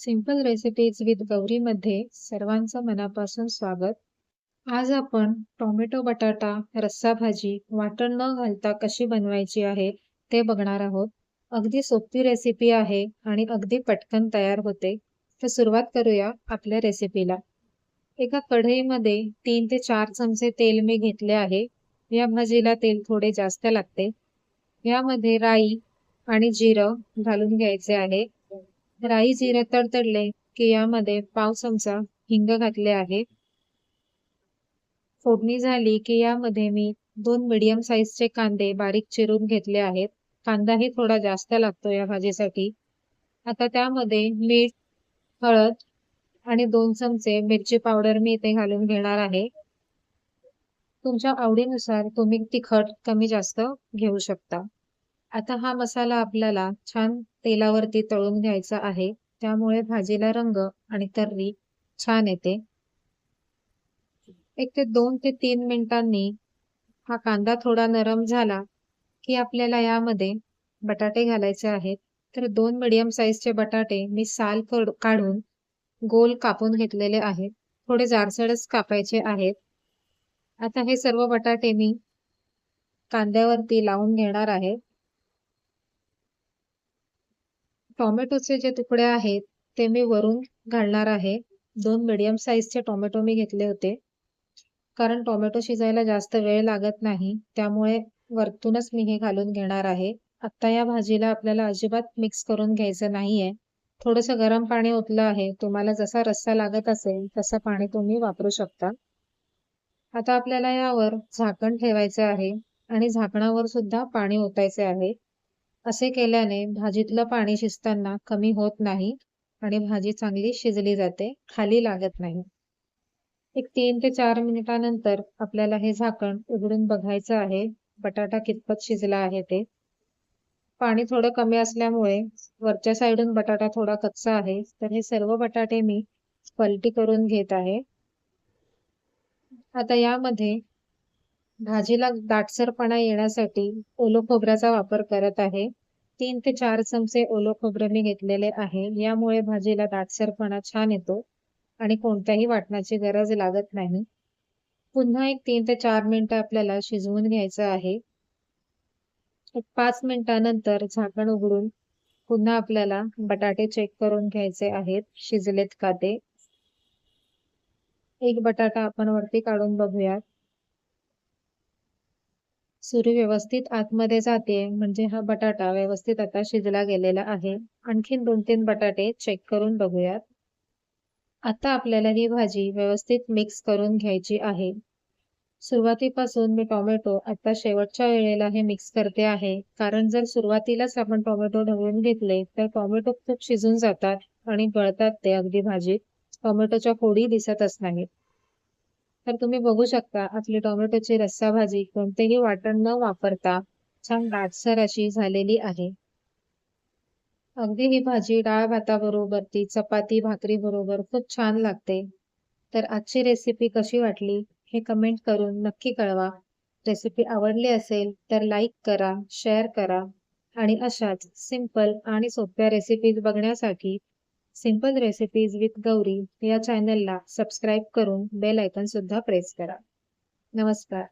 Simple recipes with गौरीमध्ये सर्वांचं मनापासून स्वागत. आज आपण टोमॅटो बटाटा रस्सा भाजी वाटण न घालता कशी बनवायची आहे ते बघणार आहोत. अगदी सोपी रेसिपी आहे आणि अगदी पटकन तयार होते. तर सुरुवात करूया आपल्या रेसिपीला एका कढईमध्ये तीन ते चार चमचे तेल मी घेतले आहे. या भाजीला तेल थोडे जास्त लागते. यामध्ये राई आणि जिरं घालून घ्यायचे आहे. राई जिरे तडतडले की यामध्ये पाव चमचा हिंग घातले आहे. फोडणी झाली की यामध्ये मी दोन मिडियम साईजचे कांदे बारीक चिरून घेतले आहेत. कांदाही थोडा जास्त लागतो या भाजीसाठी. आता त्यामध्ये मीठ हळद आणि दोन चमचे मिरची पावडर मी इथे घालून घेणार आहे. तुमच्या आवडीनुसार तुम्ही तिखट कमी जास्त घेऊ शकता. आता हा मसाला आपल्याला छान तेलावरती तळून घ्यायचा आहे. त्यामुळे भाजीला रंग आणि तर्री छान येते. एक ते दोन ते तीन मिनिटांनी हा कांदा थोडा नरम झाला की आपल्याला यामध्ये बटाटे घालायचे आहेत. तर दोन मिडियम साईजचे बटाटे मी साल काढून गोल कापून घेतलेले आहेत. थोडे जाडसडच कापायचे आहेत. आता हे सर्व बटाटे मी कांद्यावरती लावून घेणार आहे. टोमॅटोचे जे तुकडे आहेत ते मी वरून घालणार आहे. दोन मिडियम साईजचे टोमॅटो मी घेतले होते. कारण टोमॅटो शिजायला जास्त वेळ लागत नाही त्यामुळे वरतूनच मी हे घालून घेणार आहे. आत्ता या भाजीला आपल्याला अजिबात मिक्स करून घ्यायचं नाहीये. थोडंसं गरम पाणी ओतलं आहे. तुम्हाला जसा रस्सा लागत असेल तसं पाणी तुम्ही वापरू शकता. आता आपल्याला यावर झाकण ठेवायचं आहे आणि झाकणावर सुद्धा पाणी ओतायचे आहे. असे केल्याने भाजीतलं पाणी शिजताना कमी होत नाही आणि भाजी चांगली शिजली जाते खाली लागत नाही. एक तीन ते चार मिनिटानंतर आपल्याला हे झाकण उघडून बघायचं आहे बटाटा कितपत शिजला आहे ते. पाणी थोडं कमी असल्यामुळे वरच्या साईडून बटाटा थोडा कच्चा आहे तर हे सर्व बटाटे मी पलटी करून घेत आहे. आता यामध्ये भाजीला दाटसरपणा येण्यासाठी ओलो खोबऱ्याचा वापर करत आहे. तीन ते चार चमचे ओलो खोबरं मी घेतलेले आहे. यामुळे भाजीला दाटसरपणा छान येतो आणि कोणत्याही वाटणाची गरज लागत नाही. पुन्हा एक तीन ते चार मिनिटं आपल्याला शिजवून घ्यायचं आहे. एक पाच मिनिटानंतर झाकण उघडून पुन्हा आपल्याला बटाटे चेक करून घ्यायचे आहेत. शिजलेत का ते? एक बटाटा आपण वरती काढून बघूयात. सुरी व्यवस्थित आतमध्ये जाते म्हणजे हा बटाटा व्यवस्थित आता शिजला गेलेला आहे. आणखीन दोन तीन बटाटे चेक करून बघूयात. आता आपल्याला ही भाजी व्यवस्थित मिक्स करून घ्यायची आहे. सुरुवातीपासून मी टोमॅटो आता शेवटच्या वेळेला हे मिक्स करते आहे. कारण जर सुरुवातीलाच आपण टोमॅटो ढवळून घेतले तर टोमॅटो खूप शिजून जातात आणि गळतात ते अगदी भाजीत. टोमॅटोच्या फोडी दिसतच नाहीत. तर तुम्ही बघू शकता आपली टोमॅटोची रस्सा भाजी कोणतेही वाटण न वापरता छान दाटसर अशी झालेली आहे. अगदी ही भाजी डाळ भाताबरोबर ती चपाती भाकरी बरोबर खूप छान लागते. तर आजची रेसिपी कशी वाटली हे कमेंट करून नक्की कळवा. रेसिपी आवडली असेल तर लाईक करा शेअर करा आणि अशाच सिंपल आणि सोप्या रेसिपीज बघण्यासाठी सिंपल रेसिपीज विथ गौरी या चॅनलला सबस्क्राईब करून बेल आयकन सुद्धा प्रेस करा. नमस्कार.